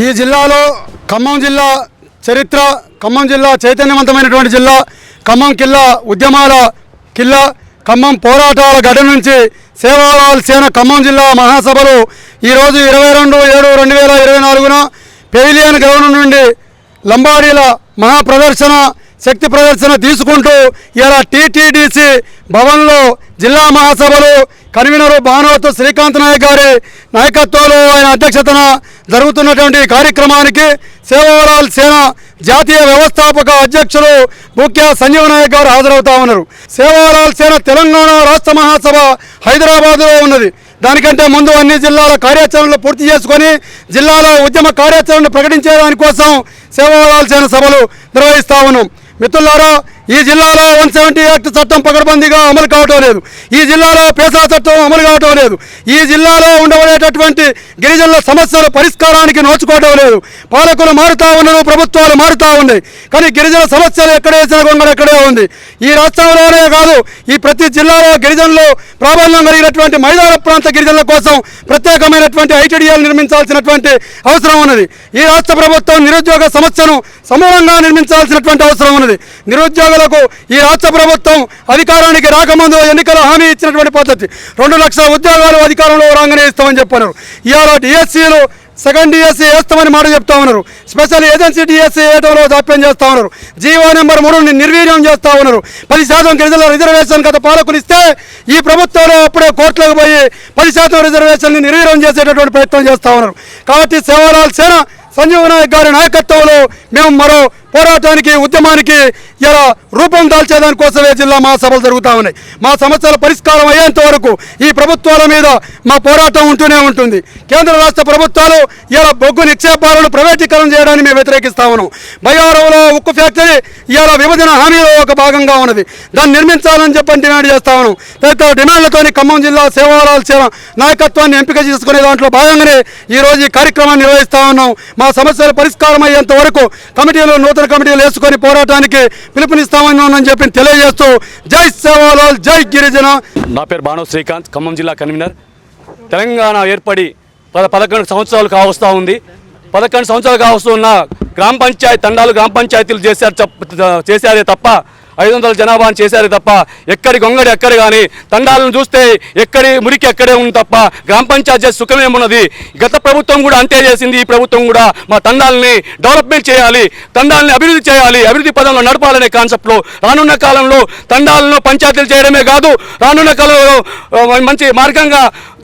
ఈ జిల్లాలో ఖమ్మం జిల్లా చరిత్ర ఖమ్మం జిల్లా చైతన్యవంతమైనటువంటి జిల్లా ఖమ్మం కిల్లా ఉద్యమాల కిల్లా ఖమ్మం పోరాటాల గడ్డ నుంచి సేవాలాల్ సేన ఖమ్మం జిల్లా మహాసభలు ఈరోజు ఇరవై రెండు ఏడు రెండు వేల ఇరవై నాలుగున పెవిలియన్ గ్రౌండ్ నుండి లంబాడీల మహాప్రదర్శన శక్తి ప్రదర్శన తీసుకుంటూ ఇలా టీటీడీసీ భవన్లో జిల్లా మహాసభలు కన్వీనరు భానువత్ శ్రీకాంత్ నాయక్ గారి నాయకత్వంలో ఆయన అధ్యక్షతన జరుగుతున్నటువంటి కార్యక్రమానికి సేవాలాల్ సేన జాతీయ వ్యవస్థాపక అధ్యక్షులు ముఖ్య సంజీవ్ నాయక్ గారు హాజరవుతా ఉన్నారు. సేవాలాల్ సేన తెలంగాణ రాష్ట్ర మహాసభ హైదరాబాద్లో ఉన్నది. దానికంటే ముందు అన్ని జిల్లాల కార్యాచరణలు పూర్తి చేసుకొని జిల్లాలో ఉద్యమ కార్యాచరణను ప్రకటించే దానికోసం సేవాలాల్ సేన సభలు నిర్వహిస్తా ఉన్నాం. మిత్రులారా ఈ జిల్లాలో వన్ సెవెంటీ యాక్ట్ చట్టం పకడ్బందీగా అమలు కావటం లేదు. ఈ జిల్లాలో పేసా చట్టం అమలు కావటం లేదు. ఈ జిల్లాలో ఉండబడేటటువంటి గిరిజనుల సమస్యల పరిష్కారానికి నోచుకోవటం లేదు. పాలకులు మారుతూ ఉన్నారు ప్రభుత్వాలు మారుతూ ఉన్నాయి. కానీ గిరిజన సమస్యలు ఎక్కడ వేసిన గొంగడ ఎక్కడే ఉంది. ఈ రాష్ట్రంలోనే కాదు ఈ ప్రతి జిల్లాలో గిరిజనులు ప్రాబల్యం కలిగినటువంటి మైదాన ప్రాంత గిరిజనుల కోసం ప్రత్యేకమైనటువంటి ఐటీడీఎల్ నిర్మించాల్సినటువంటి అవసరం ఉన్నది. ఈ రాష్ట్ర ప్రభుత్వం నిరుద్యోగ సమస్యను సమూలంగా నిర్మించాల్సినటువంటి అవసరం ఉన్నది. నిరుద్యోగులకు ఈ రాష్ట్ర ప్రభుత్వం అధికారానికి రాకముందు ఎన్నికల హామీ ఇచ్చినటువంటి పద్ధతి. రెండు లక్షల ఉద్యోగాలు అధికారంలో రాగానే ఇస్తామని చెప్పారు ఇవాళ డిఎస్సీలు సెకండ్ డిఎస్సీ వేస్తామని మాట చెప్తా ఉన్నారు. స్పెషల్ ఏజెన్సీ డిఎస్సీ వేయడంలో జాప్యం చేస్తా ఉన్నారు. జీవో నెంబర్ మూడుని నిర్వీర్యం చేస్తా ఉన్నారు. పది శాతం గిరిజనుల రిజర్వేషన్ గత పాలకులు ఇస్తే ఈ ప్రభుత్వంలో అప్పుడే కోర్టులకు పోయి పది శాతం రిజర్వేషన్ని నిర్వీర్యం చేసేటటువంటి ప్రయత్నం చేస్తా ఉన్నారు. కాబట్టి సేవలాల్ సేన సంజీవ్ నాయక్ గారి నాయకత్వంలో మేము మరో పోరాటానికి ఉద్యమానికి ఇలా రూపం దాల్చేదానికోసమే జిల్లా మహాసభలు జరుగుతూ ఉన్నాయి. మా సమస్యల పరిష్కారం అయ్యేంత వరకు ఈ ప్రభుత్వాల మీద మా పోరాటం ఉంటూనే ఉంటుంది. కేంద్ర రాష్ట్ర ప్రభుత్వాలు ఇలా బొగ్గు నిక్షేపాలను ప్రైవేటీకరణ చేయడానికి మేము వ్యతిరేకిస్తా ఉన్నాం. బయ్యారంలో ఉక్కు ఫ్యాక్టరీ ఇలా విభజన హామీలో ఒక భాగంగా ఉన్నది. దాన్ని నిర్మించాలని చెప్పని డిమాండ్ చేస్తా ఉన్నాం. పెద్ద డిమాండ్లతోని ఖమ్మం జిల్లా సేవాలాల్ సేవ నాయకత్వాన్ని ఎంపిక చేసుకునే దాంట్లో భాగంగానే ఈ రోజు ఈ కార్యక్రమాన్ని నిర్వహిస్తా ఉన్నాం. మా సమస్యల పరిష్కారం అయ్యేంత వరకు కమిటీలో నూతన కమిటీలు వేసుకొని పోరాటానికి పిలుపునిస్తామని చెప్పి తెలియజేస్తూ జై సేవాలాల్ జై గిరిజన. నా పేరు బాణవ శ్రీకాంత్ ఖమ్మం జిల్లా కన్వీనర్. తెలంగాణ ఏర్పడి పద పదకొండు సంవత్సరాలు కావస్తూ ఉంది. పదకొండు సంవత్సరాలు కావస్తున్న గ్రామ పంచాయతీ తండాలు గ్రామ పంచాయతీలు చేశారు చేశారే తప్ప ఐదు వందల జనాభాను చేశారు తప్ప ఎక్కడి గొంగడి ఎక్కడ కానీ తండాలను చూస్తే ఎక్కడి మురికి ఎక్కడే ఉంది తప్ప గ్రామ పంచాయతీ సుఖమేమున్నది గత ప్రభుత్వం కూడా అంతే చేసింది. ఈ ప్రభుత్వం కూడా మా తండాలని డెవలప్మెంట్ చేయాలి తండాలని అభివృద్ధి చేయాలి అభివృద్ధి పదంలో నడపాలనే కాన్సెప్ట్లో రానున్న కాలంలో తండాలను పంచాయతీలు చేయడమే కాదు రానున్న కాలంలో మంచి మార్గంగా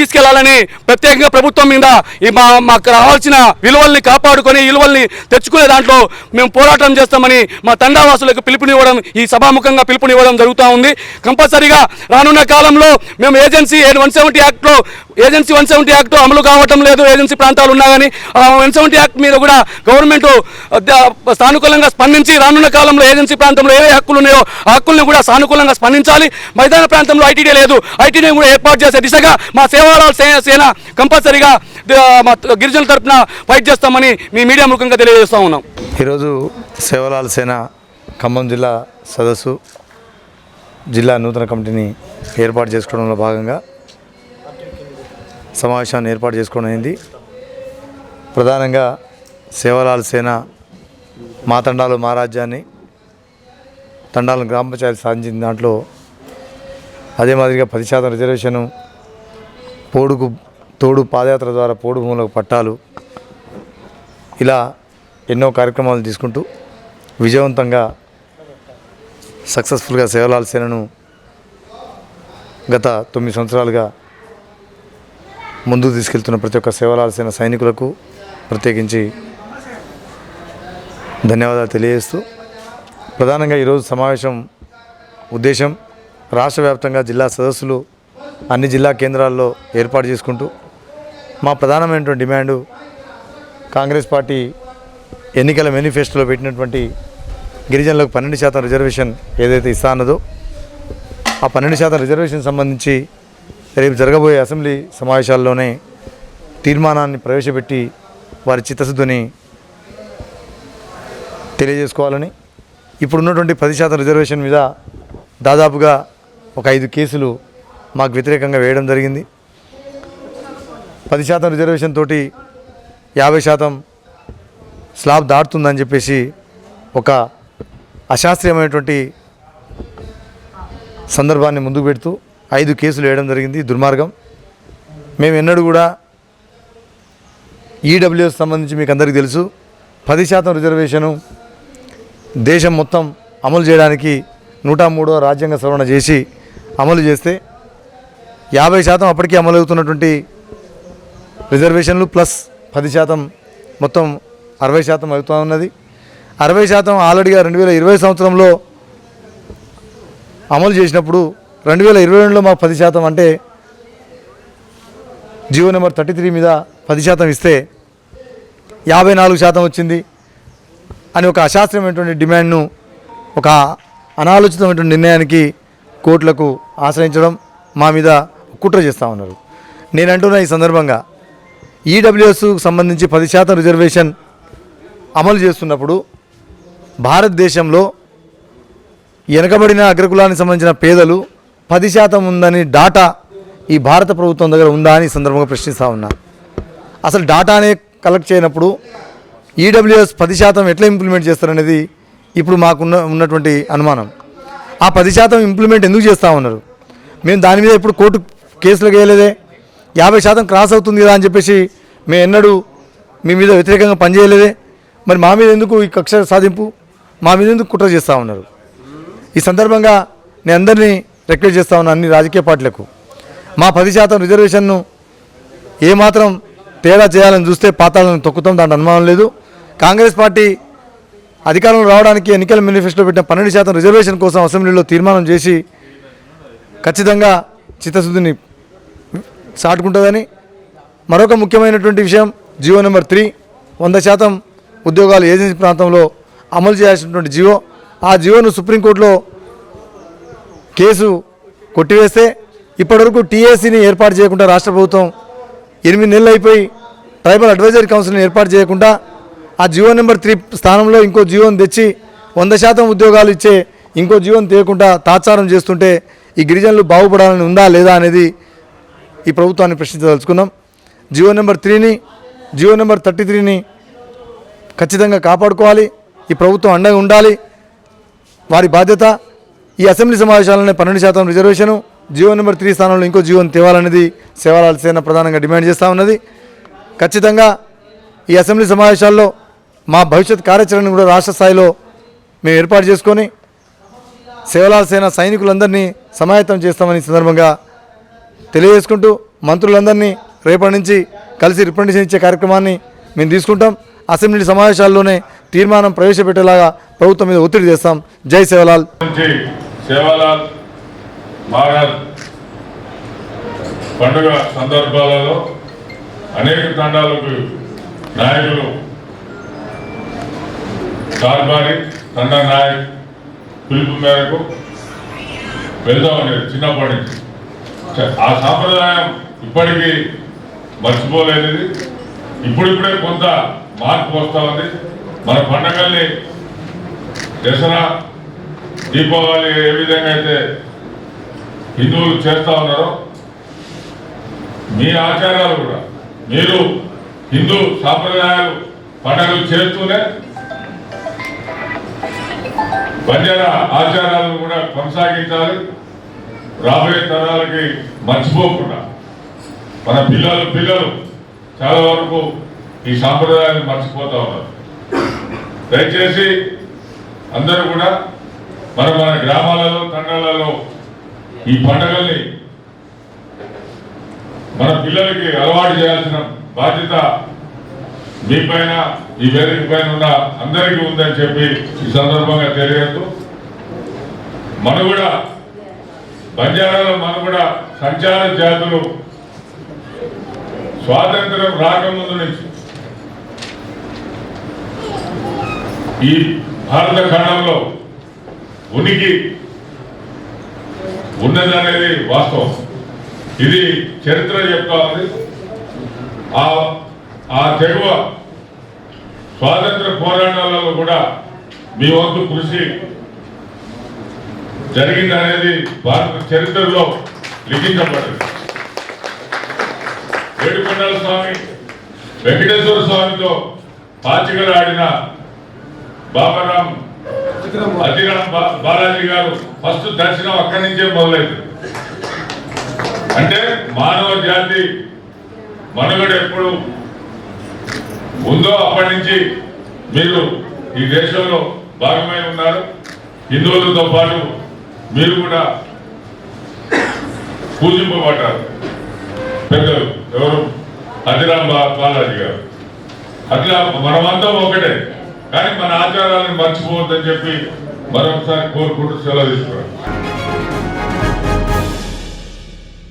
తీసుకెళ్ళాలని ప్రత్యేకంగా ప్రభుత్వం మీద ఈ మా మాకు రావాల్సిన విలువల్ని కాపాడుకొని విలువల్ని తెచ్చుకునే దాంట్లో మేము పోరాటం చేస్తామని మా తండావాసులకు పిలుపునివ్వడం ఈ సభాముఖంగా పిలుపునివ్వడం జరుగుతూ ఉంది. కంపల్సరీగా రానున్న కాలంలో మేము ఏజెన్సీ వన్ సెవెంటీ యాక్ట్లో ఏజెన్సీ వన్ సెవెంటీ యాక్ట్ అమలు కావటం లేదు ఏజెన్సీ ప్రాంతాలు ఉన్నా కానీ వన్ సెవెంటీ యాక్ట్ మీద కూడా గవర్నమెంట్ సానుకూలంగా స్పందించి రానున్న కాలంలో ఏజెన్సీ ప్రాంతంలో ఏ హక్కులు ఉన్నాయో ఆ హక్కుల్ని కూడా సానుకూలంగా స్పందించాలి. మైదాన ప్రాంతంలో ఐటీడీ లేదు. ఐటీడీ కూడా ఏర్పాటు చేసే దిశగా మా సేవ విజయవాడ సేన కంపల్సరీగా మా గిరిజనుల తరఫున ఫైట్ చేస్తామని మీ మీడియా ముఖంగా తెలియజేస్తా ఉన్నాం. ఈరోజు సేవలాల్ సేన ఖమ్మం జిల్లా సదస్సు జిల్లా నూతన కమిటీని ఏర్పాటు చేసుకోవడంలో భాగంగా సమావేశాన్ని ఏర్పాటు చేసుకోవడం అయింది. ప్రధానంగా సేవలాల్ సేన మా తండాలు మా రాజ్యాన్ని తండాలను గ్రామ పంచాయతీ సాధించిన దాంట్లో అదే మాదిరిగా పది శాతం రిజర్వేషను పోడుకు తోడు పాదయాత్ర ద్వారా పోడు భూములకు పట్టాలు ఇలా ఎన్నో కార్యక్రమాలు తీసుకుంటూ విజయవంతంగా సక్సెస్ఫుల్గా సేవలాల్ సేనను గత తొమ్మిది సంవత్సరాలుగా ముందుకు తీసుకెళ్తున్న ప్రతి ఒక్క సేవలాల్ సేన సైనికులకు ప్రత్యేకించి ధన్యవాదాలు తెలియజేస్తూ ప్రధానంగా ఈరోజు సమావేశం ఉద్దేశం రాష్ట్ర వ్యాప్తంగా జిల్లా సదస్సులు అన్ని జిల్లా కేంద్రాల్లో ఏర్పాటు చేసుకుంటూ మా ప్రధానమైనటువంటి డిమాండు కాంగ్రెస్ పార్టీ ఎన్నికల మేనిఫెస్టోలో పెట్టినటువంటి గిరిజనులకు పన్నెండు శాతం రిజర్వేషన్ ఏదైతే ఇస్తా అన్నదో ఆ పన్నెండు శాతం రిజర్వేషన్ సంబంధించి రేపు జరగబోయే అసెంబ్లీ సమావేశాల్లోనే తీర్మానాన్ని ప్రవేశపెట్టి వారి చిత్తశుద్ధిని తెలియజేసుకోవాలని ఇప్పుడున్నటువంటి పది శాతం రిజర్వేషన్ మీద దాదాపుగా ఒక ఐదు కేసులు మాకు వ్యతిరేకంగా వేయడం జరిగింది. పది శాతం రిజర్వేషన్ తోటి యాభై శాతం స్లాబ్ దాటుతుందని చెప్పేసి ఒక అశాస్త్రీయమైనటువంటి సందర్భాన్ని ముందుకు పెడుతూ ఐదు కేసులు వేయడం జరిగింది దుర్మార్గం. మేము ఎన్నడూ కూడా ఈడబ్ల్యూఎస్ సంబంధించి మీకు అందరికీ తెలుసు పది శాతం రిజర్వేషను దేశం మొత్తం అమలు చేయడానికి నూట మూడో రాజ్యాంగ సవరణ చేసి అమలు చేస్తే యాభై శాతం అప్పటికే అమలు అవుతున్నటువంటి రిజర్వేషన్లు ప్లస్ పది శాతం మొత్తం అరవై శాతం అవుతూ ఉన్నది. అరవై శాతం ఆల్రెడీగా రెండు వేల ఇరవై సంవత్సరంలో అమలు చేసినప్పుడు రెండు వేల ఇరవై రెండులో మాకు పది శాతం అంటే జియో నెంబర్ థర్టీ త్రీ మీద పది శాతం ఇస్తే యాభై నాలుగు శాతం వచ్చింది అని ఒక అశాస్త్రమైనటువంటి డిమాండ్ను ఒక అనాలోచితమైనటువంటి నిర్ణయానికి కోర్టులకు ఆశ్రయించడం మా మీద కుట్ర చేస్తూ ఉన్నారు. నేను అంటున్న ఈ సందర్భంగా ఈడబ్ల్యూఎస్కు సంబంధించి పది శాతం రిజర్వేషన్ అమలు చేస్తున్నప్పుడు భారతదేశంలో వెనకబడిన అగ్రకులానికి సంబంధించిన పేదలు పది శాతం ఉందని డాటా ఈ భారత ప్రభుత్వం దగ్గర ఉందా అని సందర్భంగా ప్రశ్నిస్తూ ఉన్నా. అసలు డాటానే కలెక్ట్ చేయనప్పుడు ఈడబ్ల్యూఎస్ పది శాతం ఎట్లా ఇంప్లిమెంట్ చేస్తారనేది ఇప్పుడు మాకున్న ఉన్నటువంటి అనుమానం. ఆ పది శాతం ఇంప్లిమెంట్ ఎందుకు చేస్తూ ఉన్నారు? మేము దాని మీద ఇప్పుడు కోర్టు కేసులకు వేయలేదే. యాభై శాతం క్రాస్ అవుతుంది కదా అని చెప్పేసి మేము ఎన్నడూ మీ మీద వ్యతిరేకంగా పనిచేయలేదే. మరి మా మీద ఎందుకు ఈ కక్ష సాధింపు? మా మీద ఎందుకు కుట్ర చేస్తూ ఉన్నారు? ఈ సందర్భంగా నేను అందరినీ రిక్వెస్ట్ చేస్తా ఉన్నాను అన్ని రాజకీయ పార్టీలకు. మా పది శాతం రిజర్వేషన్ను ఏమాత్రం తేడా చేయాలని చూస్తే పాతాలను తొక్కుతాం దాంట్లో అనుమానం లేదు. కాంగ్రెస్ పార్టీ అధికారంలో రావడానికి ఎన్నికల మేనిఫెస్టో పెట్టిన పన్నెండు శాతం రిజర్వేషన్ కోసం అసెంబ్లీలో తీర్మానం చేసి ఖచ్చితంగా చిత్తశుద్ధిని సాటుకుంటుందని. మరొక ముఖ్యమైనటువంటి విషయం జియో నెంబర్ త్రీ. వంద శాతం ఉద్యోగాలు ఏజెన్సీ ప్రాంతంలో అమలు చేయాల్సినటువంటి జియో. ఆ జియోను సుప్రీంకోర్టులో కేసు కొట్టివేస్తే ఇప్పటివరకు టీఏసీని ఏర్పాటు చేయకుండా రాష్ట్ర ప్రభుత్వం ఎనిమిది నెలలు అయిపోయి ట్రైబల్ అడ్వైజరీ కౌన్సిల్ని ఏర్పాటు చేయకుండా ఆ జియో నెంబర్ త్రీ స్థానంలో ఇంకో జియోని తెచ్చి వంద శాతం ఉద్యోగాలు ఇచ్చే ఇంకో జియోని తీయకుండా తాత్సారం చేస్తుంటే ఈ గిరిజనులు బాగుపడాలని ఉందా లేదా అనేది ఈ ప్రభుత్వాన్ని ప్రశ్నించదలుచుకున్నాం. జియో నెంబర్ త్రీని జియో నెంబర్ థర్టీ త్రీని ఖచ్చితంగా కాపాడుకోవాలి. ఈ ప్రభుత్వం అండగా ఉండాలి. వారి బాధ్యత ఈ అసెంబ్లీ సమావేశాలనే పన్నెండు శాతం రిజర్వేషను జియో నెంబర్ త్రీ స్థానంలో ఇంకో జియోని తేవాలనేది సేవలాల సేన ప్రధానంగా డిమాండ్ చేస్తూ ఉన్నది. ఖచ్చితంగా ఈ అసెంబ్లీ సమావేశాల్లో మా భవిష్యత్ కార్యాచరణను కూడా రాష్ట్ర స్థాయిలో మేము ఏర్పాటు చేసుకొని సేవలాల సేన సైనికులందరినీ సమాయత్తం చేస్తామని సందర్భంగా తెలియజేసుకుంటూ మంత్రులందరినీ రేపటి నుంచి కలిసి రిప్రజెంటేషన్ ఇచ్చే కార్యక్రమాన్ని మేము తీసుకుంటాం. అసెంబ్లీ సమావేశాల్లోనే తీర్మానం ప్రవేశపెట్టేలాగా ప్రభుత్వం మీద ఒత్తిడి చేస్తాం జై సేవలాల్. నుంచి సేవాలాల్. పండుగ సందర్భాలలో అనేక తండాలకు నాయకులు కార్బారి తండ నాయక్ పిలుపు మేరకు వెళ్దామని చిన్నప్పటి నుంచి ఆ సాంప్రదాయం ఇప్పటికీ మర్చిపోలేనిది. ఇప్పుడిప్పుడే కొంత మార్పు వస్తూ ఉంది. మన పండగల్ని దసరా దీపావళి ఏ విధంగా అయితే హిందువులు చేస్తూ ఉన్నారో మీ ఆచారాలు కూడా. మీరు హిందూ సాంప్రదాయాలు పండుగలు చేస్తూనే బంజారా ఆచారాలను కూడా కొనసాగించాలి. రాబోయే తరాలకి మర్చిపోకుండా మన పిల్లలు పిల్లలు చాలా వరకు ఈ సాంప్రదాయాన్ని మర్చిపోతూ ఉన్నారు. దయచేసి అందరూ కూడా మన మన గ్రామాలలో తండాలలో ఈ పండుగల్ని మన పిల్లలకి అలవాటు చేయాల్సిన బాధ్యత మీ పైన ఈ వేదిక పైన ఉన్న అందరికీ ఉందని చెప్పి ఈ సందర్భంగా తెలియజేస్తూ మనం కూడా బంజారాలో మన కూడా సంచార జాతులు స్వాతంత్రం రాకముందు నుంచి ఈ భారత ఖండంలో ఉనికి ఉన్నదనేది వాస్తవం. ఇది చరిత్ర చెప్తా ఉంది ఆ ఆ తెగువ స్వాతంత్ర పోరాటాలలో కూడా మీ వంతు కృషి జరిగిందనేది భారత చరిత్రలో లిఖించబడింది. ఏడుకొండల స్వామి వెంకటేశ్వర స్వామితో పాచికలాడిన బాబారాం అతిరాం బా- బాలాజీ గారు ఫస్ట్ దర్శనం అక్కడి నుంచే మొదలైంది. అంటే మానవ జాతి మనుగడ ఎప్పుడు ఉందో అప్పటి నుంచి మీరు ఈ దేశంలో భాగమై ఉన్నారు. హిందువులతో పాటు మీరు కూడా పూజింపబడ్డారు. పెద్దలు ఎవరు? అదిరాం బాలాజీ గారు. అట్లా మనమంతా ఒకటే. కానీ మన ఆచారాలను మర్చిపోవద్దని చెప్పి మరొకసారి కోరుకుంటూ సెలవు తీసుకున్నాను.